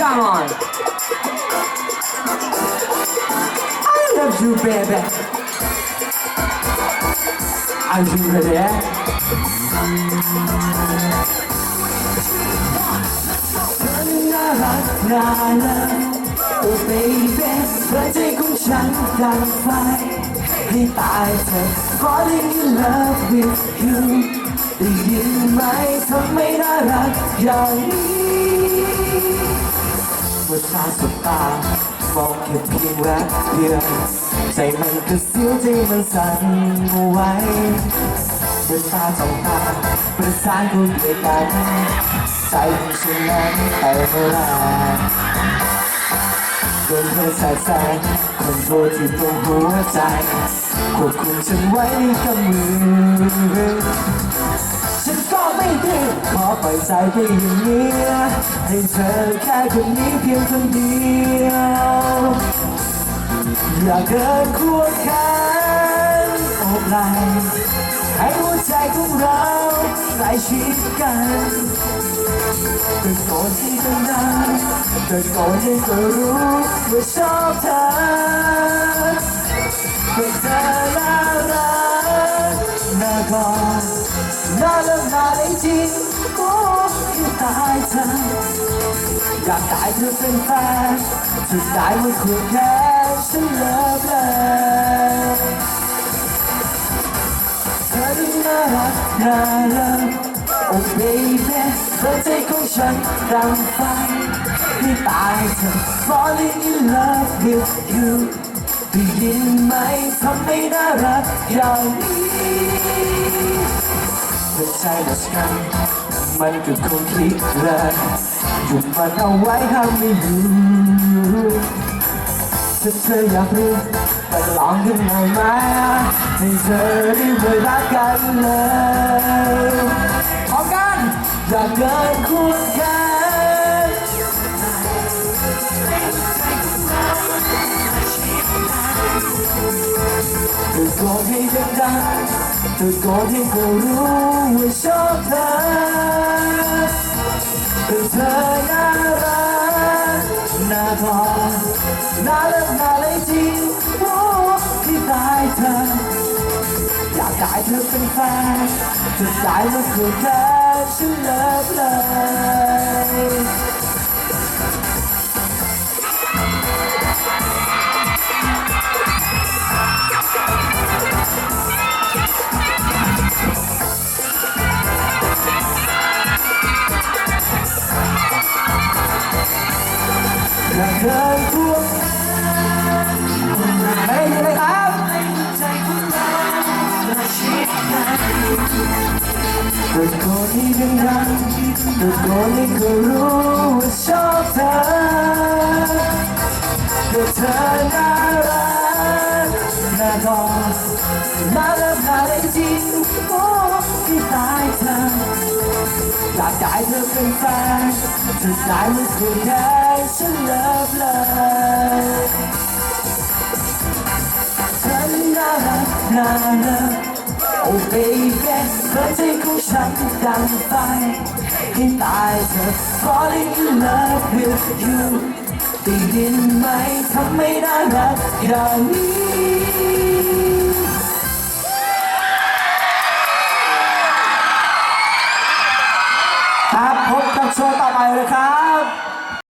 Come on I love you baby Are you ready น่ารักน่าเลิฟโอ้ baby หัวใจของฉันดังไฟให้ตายเถอะ falling in love with you ได้ยินไหม ทำไม่น่ารักองนี้เมื่อตามองแค่เพียงแวบเดียวใจมันก็เสียวใจมันสั่นไหวเมื่อตาจ้องตาประสานกันด้วยกันใจของฉันนั้นเต้นแรงโดนเธอส่แสงคนโทรที่ตรงหัวใจควบคุมฉันไว้ในกำมือ ฉันก็ไม่ดื้อขอปล่อยใจไปอย่างนี้ให้เธอแค่คนนี้เพียงคนเดียว อย่าเกินควรแขนโอบไหลให้หัวใจของเราใกล้ชิดกันตะโกนที่ดังๆตะโกนให้เธอรู้ว่าชอบเธอก็เธอน่ารัก เลิกน่าได้จริงโอ้ยตายเธออยากได้เธอเป็นแฟนสุดท้ายมันควรแค่ฉันเลิกเลยเธอดูน่ารักน่าเลิกโอ้ baby หัวใจของฉันดังไฟให้ตายเธอ falling in love with you ได้ยินไหมทำไม่น่ารักอย่างนี้ เพื่อใจดัชกัน มันก็คงคิดเลยหยุดมันเอาไว้ห้ามไม่อยู่ถ้าเธออยากรู้แต่ลองกันหน่อยไหมให้เธอได้ไปรักกันเลยพร้อมกันอย่าเกินควรกัน ๆตะโกนให้เขารู้ว่าชอบเธอแต่เธอน่ารักน่ากอดน่าเลิกน่าเลยจริงโอ้ที่ตายเธอ อยากได้เธอเป็นแฟนจะได้มาคือแค่ฉันเลิกเลย อย่าเกินพวกเฮ้ยยังไงครับตะโกนให้ดังๆตะโกนให้เขารู้ว่าชอบเธอแต่เธอน่ารักน่ากอดน่าเลิกน่าได้จริงโอ้ที่ตายเธออยากได้เธอเป็นแฟนจะได้ไม่ควรแค่ารักน่าเลิฟโอ้ baby เธอใจของฉันดังไฟให้ตายเธอ falling in love with you ได้ยินไหมทำไม่น่ารักอย่างนี้ครับพบกับโชว์ต่อไปเลยครับ